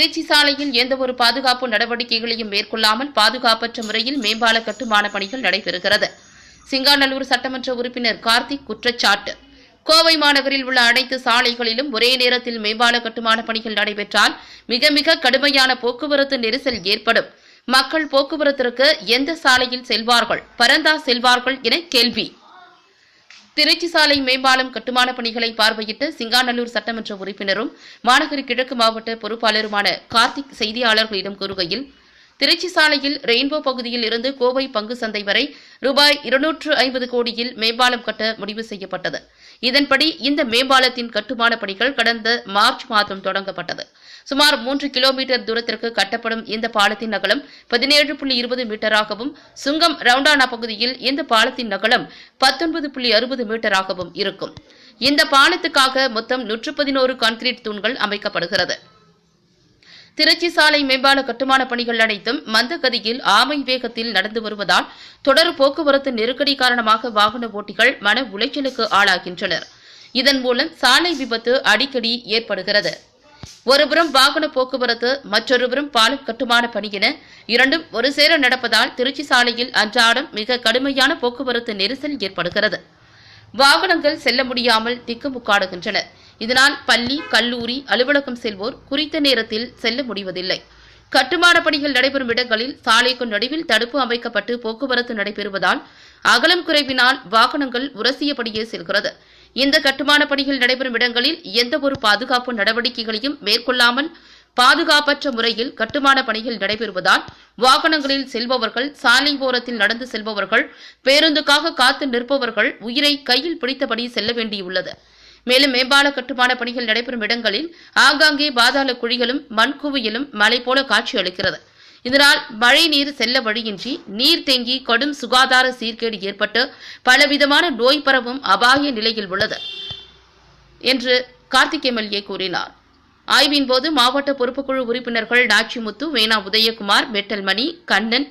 திருச்சி சாலையில் எந்தவொரு பாதுகாப்பு நடவடிக்கைகளையும் மேற்கொள்ளாமல் பாதுகாப்பற்ற முறையில் மேம்பால கட்டுமான பணிகள் நடைபெறுகிறது. சிங்காநல்லூர் சட்டமன்ற உறுப்பினர் கார்த்திக் குற்றச்சாட்டு. கோவை மாநகரில் உள்ள அனைத்து சாலைகளிலும் ஒரே நேரத்தில் மேம்பால கட்டுமான பணிகள் நடைபெற்றால் மிக மிக கடுமையான போக்குவரத்து நெரிசல் ஏற்படும். மக்கள் போக்குவரத்திற்கு எந்த சாலையில் செல்வார்கள் பரந்தா செல்வார்கள் என கேள்வி. திருச்சி சாலை மேம்பாலம் கட்டுமான பணிகளை பார்வையிட்ட சிங்காநல்லூர் சட்டமன்ற உறுப்பினரும் மாநகர கிழக்கு மாவட்ட பொறுப்பாளருமான கார்த்திக் செய்தியாளர்களிடம் கூறுகையில் திருச்சி சாலையில் ரெயின்போ பகுதியில் இருந்து கோவை பங்கு சந்தை வரை ரூபாய் இருநூற்று ஐம்பது கோடியில் மேம்பாலம் கட்ட முடிவு செய்யப்பட்டது. இதன்படி இந்த மேம்பாலத்தின் கட்டுமான பணிகள் கடந்த மார்ச் மாதம் தொடங்கப்பட்டது. சுமார் மூன்று கிலோமீட்டர் தூரத்திற்கு கட்டப்படும் இந்த பாலத்தின் அகலம் பதினேழு புள்ளி இருபது மீட்டராகவும் சுங்கம் ரவுண்டானா பகுதியில் இந்த பாலத்தின் அகலம் பத்தொன்பது புள்ளி அறுபது மீட்டராகவும் இருக்கும். இந்த பாலத்துக்காக மொத்தம் நூற்று பதினோரு கான்கிரீட் தூண்கள் அமைக்கப்படுகிறது. திருச்சி சாலை மேம்பால கட்டுமான பணிகள் அனைத்தும் மந்தகதியில் ஆமை வேகத்தில் நடந்து வருவதால் தொடர் போக்குவரத்து நெருக்கடி காரணமாக வாகன ஓட்டிகள் மன உளைச்சலுக்கு ஆளாகின்றனர். இதன் மூலம் சாலை விபத்து அடிக்கடி ஏற்படுகிறது. ஒருபுறம் வாகன போக்குவரத்து மற்றொருபுறம் பாலம் கட்டுமான பணி என இரண்டும் ஒரு சேர நடப்பதால் திருச்சி சாலையில் அன்றாடம் மிக கடுமையான போக்குவரத்து நெரிசல் ஏற்படுகிறது. வாகனங்கள் செல்ல முடியாமல் திக்குமுக்காடுகின்றன இதனால் பள்ளி கல்லூரி அலுவலகம் செல்வோர் குறித்த நேரத்தில் செல்ல முடிவதில்லை. கட்டுமான பணிகள் நடைபெறும் இடங்களில் சாலைக்கு நடுவில் தடுப்பு அமைக்கப்பட்டு போக்குவரத்து நடைபெறுவதால் அகலம் குறைவினால் வாகனங்கள் உரசியபடியே செல்கிறது. இந்த கட்டுமான பணிகள் நடைபெறும் இடங்களில் எந்தவொரு பாதுகாப்பு நடவடிக்கைகளையும் மேற்கொள்ளாமல் பாதுகாப்பற்ற முறையில் கட்டுமான பணிகள் நடைபெறுவதால் வாகனங்களில் செல்பவர்கள் சாலை ஓரத்தில் நடந்து செல்பவர்கள் பேருந்துக்காக காத்து நிற்பவர்கள் உயிரை கையில் பிடித்தபடி செல்ல வேண்டியுள்ளது. மேலும் மேம்பால கட்டுமான பணிகள் நடைபெறும் இடங்களில் ஆங்காங்கே பாதாள குழிகளும் மண் குவியலும் மலை போல காட்சியளிக்கிறது இதனால் மழை நீர் செல்ல வழியின்றி நீர் தேங்கி கடும் சுகாதார சீர்கேடு ஏற்பட்டு பலவிதமான நோய் பரவும் அபாய நிலையில் உள்ளது என்று கார்த்திக் எம்எல்ஏ கூறினார். ஆய்வின் போது மாவட்ட பொறுப்புக்குழு உறுப்பினர்கள் நாச்சிமுத்து வேணா உதயகுமார் மெட்டல்மணி கண்ணன்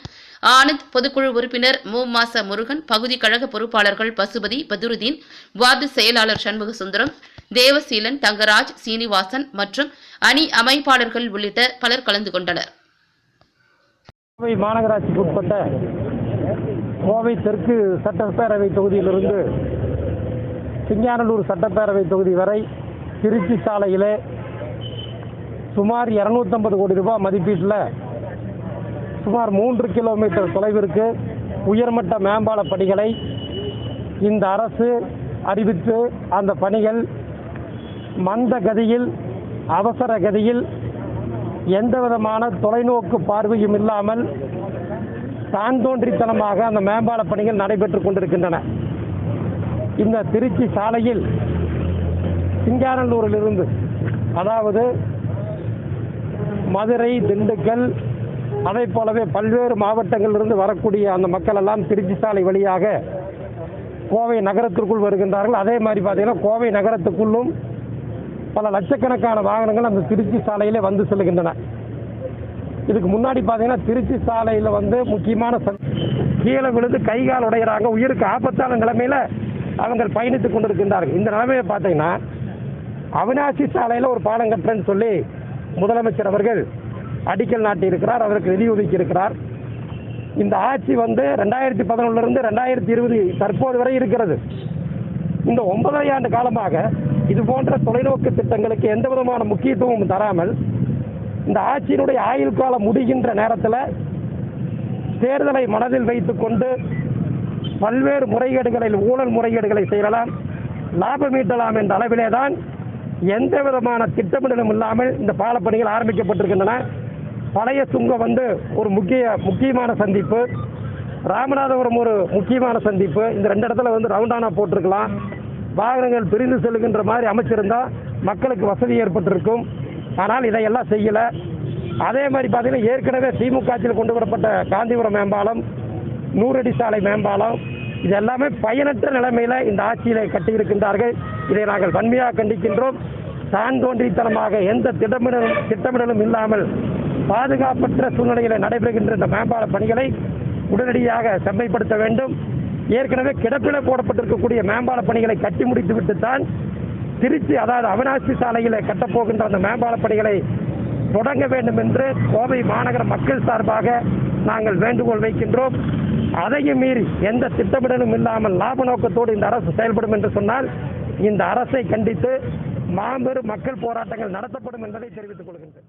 ஆனந்த் பொதுக்குழு உறுப்பினர் மு. மாச முருகன் பகுதி கழக பொறுப்பாளர்கள் பசுபதி பதுருதீன் வார்டு செயலாளர் சண்முக சுந்தரம் தேவசீலன் தங்கராஜ் சீனிவாசன் மற்றும் அணி அமைப்பாளர்கள் உள்ளிட்ட பலர் கலந்து கொண்டனர். கோவை மாநகராட்சிக்கு உட்பட்ட கோவை தெற்கு சட்டப்பேரவை தொகுதியிலிருந்து சிங்கானலூர் சட்டப்பேரவை தொகுதி வரை திருச்சி சாலையிலே சுமார் இரநூத்தம்பது கோடி ரூபாய் மதிப்பீட்டில் சுமார் மூன்று கிலோமீட்டர் தொலைவிற்கு உயர்மட்ட மேம்பால பணிகளை இந்த அரசு அறிவித்து அந்த பணிகள் மந்த கதியில் அவசர கதியில் எந்த விதமான தொலைநோக்கு பார்வையும் இல்லாமல் தான் தோன்றித்தனமாக அந்த மேம்பால பணிகள் நடைபெற்றுக் கொண்டிருக்கின்றன. இந்த திருச்சி சாலையில் சிங்காரல்லூரிலிருந்து அதாவது மதுரை திண்டுக்கல் அதை போலவே பல்வேறு மாவட்டங்களிலிருந்து வரக்கூடிய அந்த மக்கள் எல்லாம் திருச்சி சாலை வழியாக கோவை நகரத்திற்குள் வருகின்றார்கள். அதே மாதிரி பார்த்தீங்கன்னா கோவை நகரத்துக்குள்ளும் பல லட்சக்கணக்கான வாகனங்கள் அந்த திருச்சி சாலையிலே வந்து செல்கின்றன. இதுக்கு முன்னாடி பார்த்தீங்கன்னா திருச்சி சாலையில் வந்து முக்கியமான கீழே விழுந்து கை கால் உயிருக்கு ஆபத்தான நிலைமையில் அவங்க பயணித்து கொண்டிருக்கின்றார்கள். இந்த நிலைமையை பார்த்தீங்கன்னா அவினாசி சாலையில் ஒரு பாலம் கட்டுறேன்னு சொல்லி முதலமைச்சர் அவர்கள் அடிக்கல் நாட்டி இருக்கிறார் அதற்கு நிதி ஒதுக்கி இருக்கிறார் இந்த ஆட்சி வந்து ரெண்டாயிரத்தி பதினொன்றிலிருந்து ரெண்டாயிரத்தி இருபது தற்போது வரை இருக்கிறது. இந்த ஒன்பதரை ஆண்டு காலமாக இது போன்ற தொலைநோக்கு திட்டங்களுக்கு எந்த விதமான முக்கியத்துவமும் தராமல் இந்த ஆட்சியினுடைய ஆயுள் காலம் முடிகின்ற நேரத்தில் தேர்தலை மனதில் வைத்துக்கொண்டு பல்வேறு முறைகேடுகளில் ஊழல் முறைகேடுகளை செய்யலாம் லாபம் ஈட்டலாம் என்ற அளவிலே தான் எந்த விதமான திட்டமிடலும் இல்லாமல் இந்த பாலப்பணிகள் ஆரம்பிக்கப்பட்டிருக்கின்றன. பழைய சுங்கம் வந்து ஒரு முக்கிய முக்கியமான சந்திப்பு. ராமநாதபுரம் ஒரு முக்கியமான சந்திப்பு. இந்த ரெண்டு இடத்துல வந்து ரவுண்டானா போட்டிருக்கலாம். வாகனங்கள் பிரிந்து செல்லுகின்ற மாதிரி அமைச்சிருந்தால் மக்களுக்கு வசதி ஏற்பட்டிருக்கும். ஆனால் இதையெல்லாம் செய்யலை. அதே மாதிரி பார்த்தீங்கன்னா ஏற்கனவே திமுக ஆட்சியில் கொண்டு வரப்பட்ட காந்திபுரம் மேம்பாலம் நூறடி சாலை மேம்பாலம் இது எல்லாமே பயனற்ற நிலைமையில் இந்த ஆட்சியில் கட்டியிருக்கின்றார்கள். இதை நாங்கள் வன்மையாக கண்டிக்கின்றோம். தான் தோன்றித்தனமாக எந்த திட்டமிடலும் திட்டமிடலும் இல்லாமல் பாதுகாப்பற்ற சூழ்நிலையில் நடைபெறுகின்ற இந்த மேம்பால பணிகளை உடனடியாக செம்மைப்படுத்த வேண்டும். ஏற்கனவே கிடப்பில போடப்பட்டிருக்கக்கூடிய மேம்பால பணிகளை கட்டி முடித்துவிட்டு தான் திருச்சி அதாவது அவினாசி சாலையில் கட்டப்போகின்ற அந்த மேம்பால பணிகளை தொடங்க வேண்டும் என்று கோவை மாநகர மக்கள் சார்பாக நாங்கள் வேண்டுகோள் வைக்கின்றோம். அதையும் மீறி எந்த திட்டமிடலும் இல்லாமல் லாப நோக்கத்தோடு இந்த அரசு செயல்படும் என்று சொன்னால் இந்த அரசை கண்டித்து மாபெரும் மக்கள் போராட்டங்கள் நடத்தப்படும் என்பதை தெரிவித்துக் கொள்கின்றேன்.